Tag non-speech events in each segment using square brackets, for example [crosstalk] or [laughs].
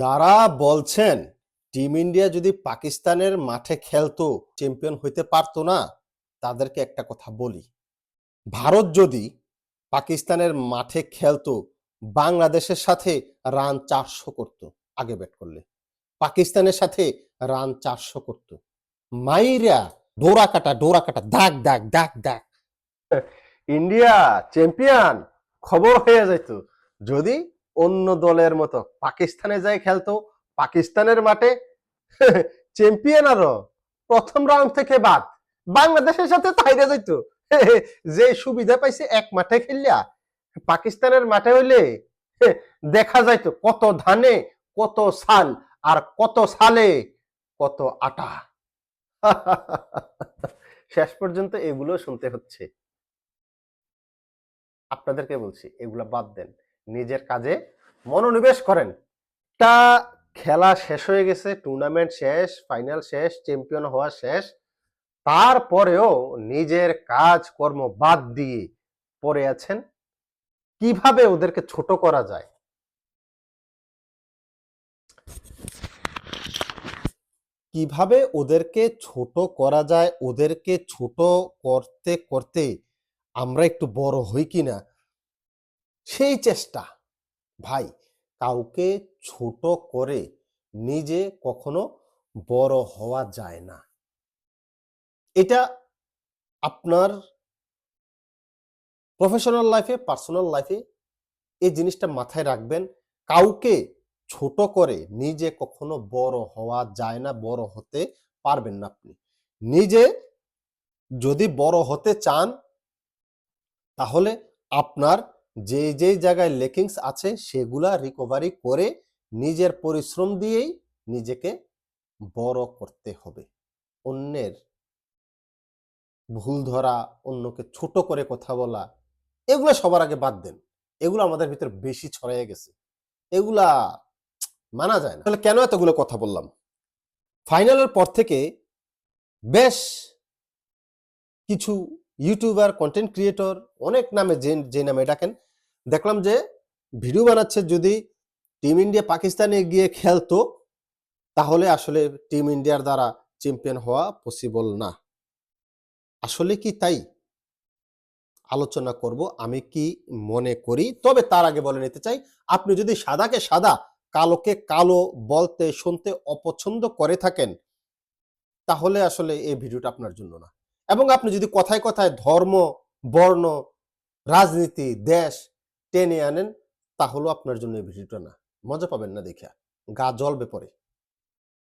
যারা বলছেন, team India যদি পাকিস্তানের মাঠে খেলতো, চ্যাম্পিয়ন হইতে পারতো না, তাদেরকে একটা কথা বলি। ভারত যদি পাকিস্তানের মাঠে খেলতো, বাংলাদেশের সাথে রান চারশো করতো। আগে ব্যাট করলে। পাকিস্তানের সাথে রান চারশো করতো। মাইরা ডোরা কাটা ডোরা কাটা, দাগ দাগ দাগ দাগ। ইন্ডিয়া চ্যাম্পিয়ন, খবর হয়ে যেত যদি অন্য দলের মতো। পাকিস্তানে যাই খেলতো, পাকিস্তানের মাঠে [laughs] চ্যাম্পিয়ন আরও। প্রথম রাউন্ড থেকে বাদ। বাংলাদেশের সাথে তাইরা যাইতো। [laughs] যে সুবিধা পাইছে এক মাঠে খেললিয়া, পাকিস্তানের মাঠে হইলে [laughs] দেখা যাইতো কত ধানে, কত সাল, আর কত সালে, কত আটা। শেষ পর্যন্ত এগুলো শুনতে হচ্ছে। আপনাদেরকে বলছি, এগুলা বাদ দেন। নিজের কাজে মনোনিবেশ করেন। তা খেলা শেষ হয়ে গেছে টুর্নামেন্ট শেষ ফাইনাল শেষ চ্যাম্পিয়ন হওয়া শেষ। তারপরেও নিজের কাজ কর্ম বাদ দিয়ে পড়ে আছেন। কীভাবে ওদেরকে ছোট করা যায়? কীভাবে ওদেরকে ছোট করা যায়, ওদেরকে ছোট করতে করতে আমরা একটু বড় হই কিনা? সেই চেষ্টা। ভাই, কাউকে ছোট করে নিজে কখনো বড় হওয়া যায় না। এটা আপনার প্রফেশনাল লাইফে পার্সোনাল লাইফে এই জিনিসটা মাথায় রাখবেন। কাউকে ছোট করে নিজে কখনো বড় হওয়া যায় না, বড় হতে পারবেন না আপনি। নিজে যদি বড় হতে চান, তাহলে আপনার যে যে জায়গায় লেকিংস আছে সেগুলা রিকভারি করে নিজের পরিশ্রম দিয়েই নিজেকে বড় করতে হবে। অন্যের ভুল ধরা, অন্যকে ছোট করে কথা বলা, এগুলো সবার আগে বাদ দেন। এগুলো আমাদের ভিতর বেশি ছড়াইয়ে গেছে। এগুলা মানা যায় না। তাহলে কেন এতগুলো কথা বললাম? ফাইনালের পর থেকে বেশ কিছু ইউটিউবার কন্টেন্ট ক্রিয়েটর অনেক নামে যে যে নামে ডাকেন দেখলাম যে ভিডিও বানাচ্ছে যদি টিম ইন্ডিয়া পাকিস্তানে গিয়ে খেলতো, তাহলে আসলে টিম ইন্ডিয়ার দ্বারা চ্যাম্পিয়ন হওয়া পসিবল না। আসলে কি তাই? আলোচনা করব, আমি কি মনে করি? তবে তার আগে বলে নিতে চাই, আপনি যদি সাদাকে সাদা, কালোকে কালো বলতে, শুনতে অপছন্দ করে থাকেন, তাহলে আসলে এই ভিডিওটা আপনার জন্য না। এবং আপনি যদি কথায় কথায় ধর্ম, বর্ণ, রাজনীতি, দেশ টেনে আনেন, তাহলেও আপনার জন্য এই ভিডিওটা না। মজা পাবেন না দেখিয়া গা জ্বলবে পরে।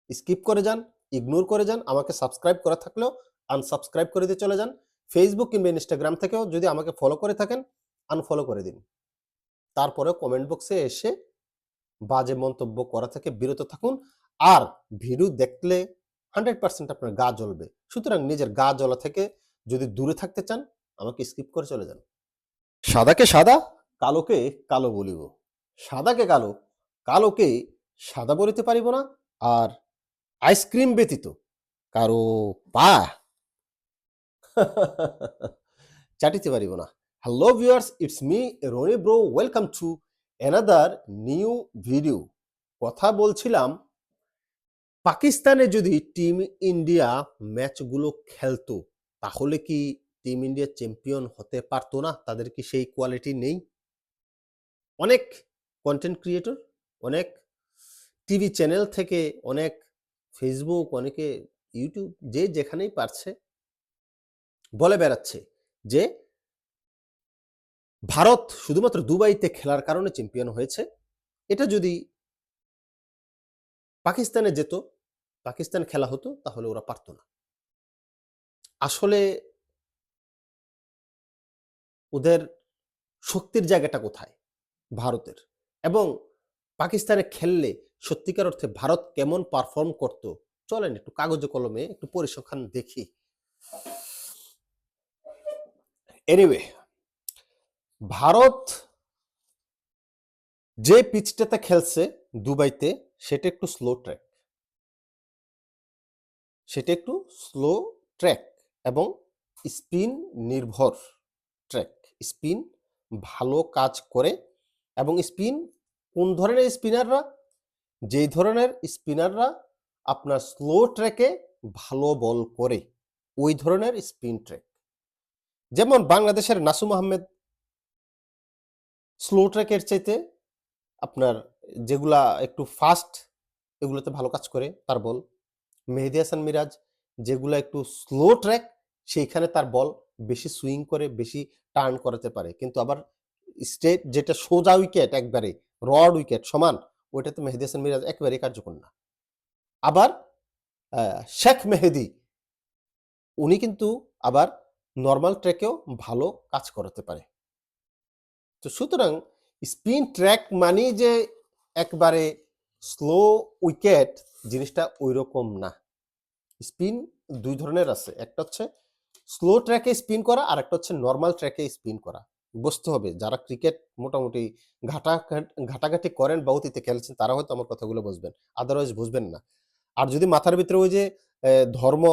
স্কিপ করে যান, ইগনোর করে যান, আমাকে সাবস্ক্রাইব করা থাকলেও আনসাবস্ক্রাইব করে দিয়ে চলে যান। ফেসবুক কিংবা ইনস্টাগ্রাম থেকেও যদি আমাকে ফলো করে থাকেন আনফলো করে দিন। তারপরে কমেন্ট বক্সে এসে বাজে মন্তব্য করা থেকে বিরত থাকুন। আর ভিডিও দেখলে হান্ড্রেড পার্সেন্ট আপনার গা জ্বলবে। সুতরাং নিজের গা জ্বলা থেকে যদি দূরে থাকতে চান, আমাকে স্কিপ করে চলে যান। সাদাকে সাদা কালোকে কালো বলিব। সাদাকে কালো, কালোকে সাদা বলিতে পারিব না আর আইসক্রিম ব্যতীত কারও পা [laughs] চাটিতে পারিব না। Hello viewers, it's me Rony bro, welcome to another new video. কথা বলছিলাম, পাকিস্তানে যদি টিম ইন্ডিয়া ম্যাচগুলো খেলতো, তাহলে কি টিম ইন্ডিয়া চ্যাম্পিয়ন হতে পারতো না? তাদের কি সেই কোয়ালিটি নেই? অনেক কন্টেন্ট ক্রিয়েটর অনেক টিভি চ্যানেল থেকে অনেক ফেসবুক অনেকে ইউটিউব যে যেখানেই পারছে বলে বেড়াচ্ছে যে ভারত শুধুমাত্র দুবাইতে খেলার কারণে চ্যাম্পিয়ন হয়েছে। এটা যদি পাকিস্তানে যেত, পাকিস্তান খেলা হতো, তাহলে ওরা পারতো না। আসলে ওদের শক্তির জায়গাটা কোথায়? ভারতের। এবং পাকিস্তানে খেললে সত্যিকার অর্থে ভারত কেমন পারফর্ম করতো? চলেন একটু কাগজে কলমে একটু পরিসংখ্যান দেখি। এনিওয়ে ভারত যে পিচটাতে খেলছে দুবাইতে, সেটা একটু স্লো ট্র্যাক সেটা একটু স্লো ট্র্যাক এবং স্পিন নির্ভর ট্র্যাক স্পিন ভালো কাজ করে এবং স্পিন, কোন ধরনের স্পিনাররা? যেই ধরনের স্পিনাররা আপনার স্লো ট্র্যাকে ভালো বল করে, ওই ধরনের স্পিন ট্র্যাক। যেমন বাংলাদেশের নাসুম আহমেদ স্লো ট্র্যাকের চাইতে আপনার যেগুলা একটু ফাস্ট, এগুলোতে ভালো কাজ করে তার বল। মেহেদি হাসান মিরাজ যেগুলা একটু স্লো ট্র্যাক, সেইখানে তার বল বেশি সুইং করে, বেশি টার্ন করাতে পারে। কিন্তু আবার স্টেট যেটা সোজা উইকেট একবারে রড উইকেট সমান, ওইটাতে মেহেদি হাসান মিরাজ একেবারেই কার্যকর না। আবার শেখ মেহেদি, উনি কিন্তু আবার নর্মাল ট্র্যাকেও ভালো কাজ করাতে পারে। তো সুতরাং স্পিন ট্র্যাক মানে যে একবারে স্লো উইকেট জিনিসটা ওই রকম না। স্পিন দুই ধরনের আছে, একটা হচ্ছে স্লো ট্র্যাকে স্পিন করা আর একটা হচ্ছে নর্মাল ট্র্যাকে স্পিন করা। বুঝতে হবে। যারা ক্রিকেট মোটামুটি ঘাটা ঘাটাঘাটি করেন বা অতীতে খেলছেন, তারা হয়তো আমার কথাগুলো বুঝবেন। আদারওয়াইজ বুঝবেন না। আর যদি মাথার ভিতরে ওই যে ধর্ম,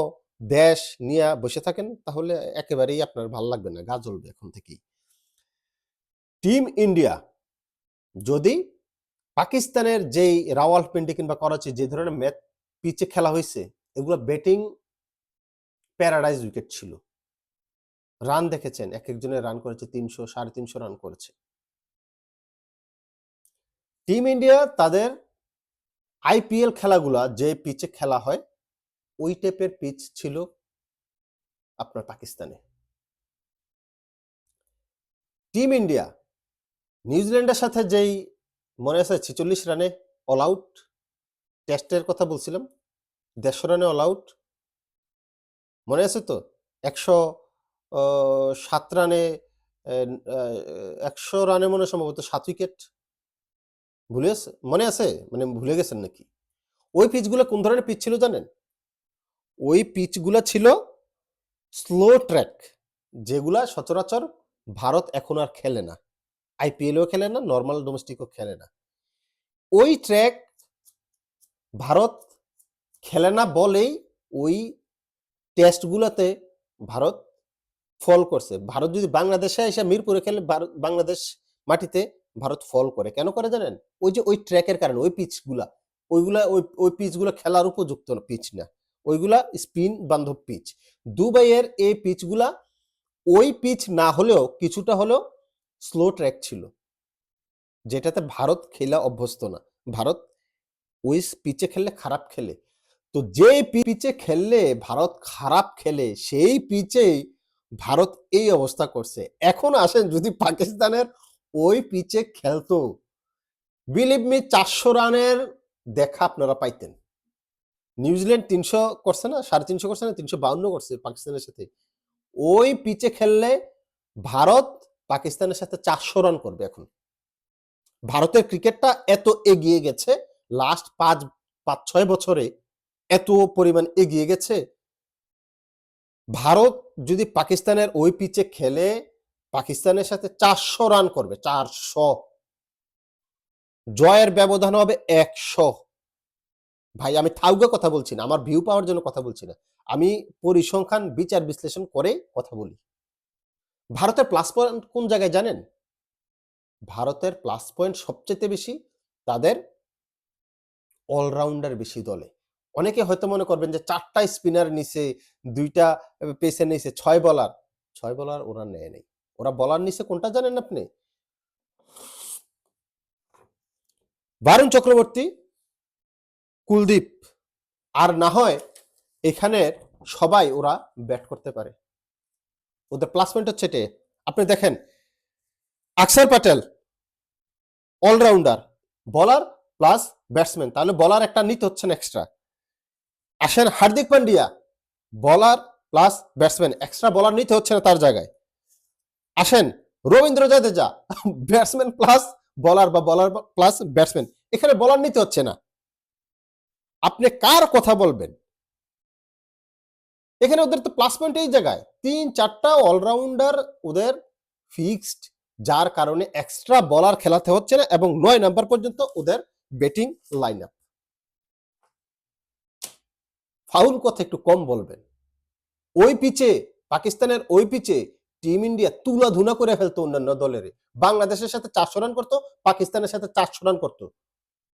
দেশ নিয়ে বসে থাকেন, তাহলে একেবারেই আপনার ভালো লাগবে না, গা জ্বলবে এখন থেকেই। টিম ইন্ডিয়া যদি পাকিস্তানের যেই রাওয়াল রাওয়ালপিন্ডি কিংবা করাচি যে ধরনের ম্যাচ পিচে খেলা হয়েছে এগুলো ব্যাটিং প্যারাডাইজ উইকেট ছিল। রান দেখেছেন, এক একজনের রান করেছে তিনশো, সাড়ে তিনশো রান করেছে। টিম ইন্ডিয়া তাদের আইপিএল খেলাগুলা যে পিচে খেলা হয়, ওই টাইপের পিচ ছিল আপনার পাকিস্তানে। টিম ইন্ডিয়া, নিউজিল্যান্ডের সাথে যেই মনে আছে ছেচল্লিশ রানে অল আউট টেস্টের কথা বলছিলাম, দেড়শো রানে অল আউট মনে আছে তো? একশো সাত রানে একশো রানে মনে সম্ভবত সাত উইকেট। ভুলে আছে মনে আছে? মানে ভুলে গেছেন নাকি? ওই পিচগুলো কোন ধরনের পিচ ছিল জানেন? ওই পিচগুলো ছিল স্লো ট্র্যাক, যেগুলা সচরাচর ভারত এখন আর খেলে না। আইপিএলও খেলে না, নর্মাল ডোমেস্টিকও খেলে না। ওই ট্র্যাক ভারত খেলে না বলেই ওই টেস্টগুলোতে ভারত ফল করছে। ভারত যদি বাংলাদেশে এসে মিরপুরে খেলে বাংলাদেশ মাটিতে ভারত ফল করে। কেন করে জানেন? ওই যে ওই ট্র্যাকের কারণে, ওই পিচগুলা। ওইগুলা ওই ওই পিচগুলো খেলার উপযুক্ত পিচ না। ওইগুলা স্পিন বান্ধব পিচ। দুবাইয়ের এই পিচগুলা, ওই পিচ না হলেও কিছুটা হলেও স্লো ট্র্যাক ছিল। যেটাতে ভারত খেলা অভ্যস্ত না। ভারত ওই পিচে খেললে খারাপ খেলে। তো যে পিচে খেললে ভারত খারাপ খেলে, সেই পিচেই ভারত এই অবস্থা করছে। এখন আসেন যদি পাকিস্তানের ওই পিচে খেলতো। বিলিভ মি চারশো রানের দেখা আপনারা পাইতেন। নিউজিল্যান্ড তিনশো করছে না? সাড়ে তিনশো করছে না? তিনশো বাউন্ন করছে পাকিস্তানের সাথে। ওই পিচে খেললে ভারত পাকিস্তানের সাথে চারশো রান করবে এখন। ভারতের ক্রিকেটটা এত এগিয়ে গেছে লাস্ট পাঁচ পাঁচ, ছয় বছরে এত পরিমাণ এগিয়ে গেছে ভারত যদি পাকিস্তানের ওই পিচে খেলে, পাকিস্তানের সাথে চারশো রান করবে, চারশো। জয়ের ব্যবধান হবে একশো। ভাই, আমি থাউগে কথা বলছি না, আমার ভিউ পাওয়ার জন্য কথা বলছি না। আমি পরিসংখ্যান, বিচার বিশ্লেষণ করে কথা বলি। ভারতের প্লাস পয়েন্ট কোন জায়গায় জানেন? ভারতের প্লাস পয়েন্ট সবচেয়ে বেশি তাদের অলরাউন্ডার বেশি দলে। অনেকে হয়তো মনে করবেন যে চারটা স্পিনার নিছে, দুইটা পেসে নিচে ছয় বলার। ছয় বলার ওরা নেয় নেই। ওরা বলার নিচে কোনটা জানেন আপনি? বারুণ চক্রবর্তী, কুলদীপ। আর না হয় এখানে সবাই ওরা ব্যাট করতে পারে। ওদের প্লাস পয়েন্ট হচ্ছে এটাই। আপনি দেখেন, আকসার প্যাটেল অলরাউন্ডার বলার প্লাস ব্যাটসম্যান তাহলে বলার একটা নিতে হচ্ছে না এক্সট্রা আসেন হার্দিক পান্ডিয়া বলার প্লাস ব্যাটসম্যান এক্সট্রা বলার নিতে হচ্ছে না তার জায়গায়। আসেন রবীন্দ্র জাদেজা ব্যাটসম্যান প্লাস বলার বা বলার প্লাস ব্যাটসম্যান এখানে বলার নিতে হচ্ছে না। আপনি কার কথা বলবেন? এখানে ওদের তো প্লাস পয়েন্ট এই জায়গায়। তিন চারটা অলরাউন্ডার ওদের ফিক্সড যার কারণে এক্সট্রা বলার খেলাতে হচ্ছে না এবং নয় নাম্বার পর্যন্ত ওদের ব্যাটিং লাইন আপ ফাউল কথা একটু কম বলবেন। ওই পিচে, পাকিস্তানের ওই পিচে টিম ইন্ডিয়া তুলা ধুনা করে ফেলতো অন্যান্য দলের। বাংলাদেশের সাথে চারশো রান করতো, পাকিস্তানের সাথে চারশো রান করতো।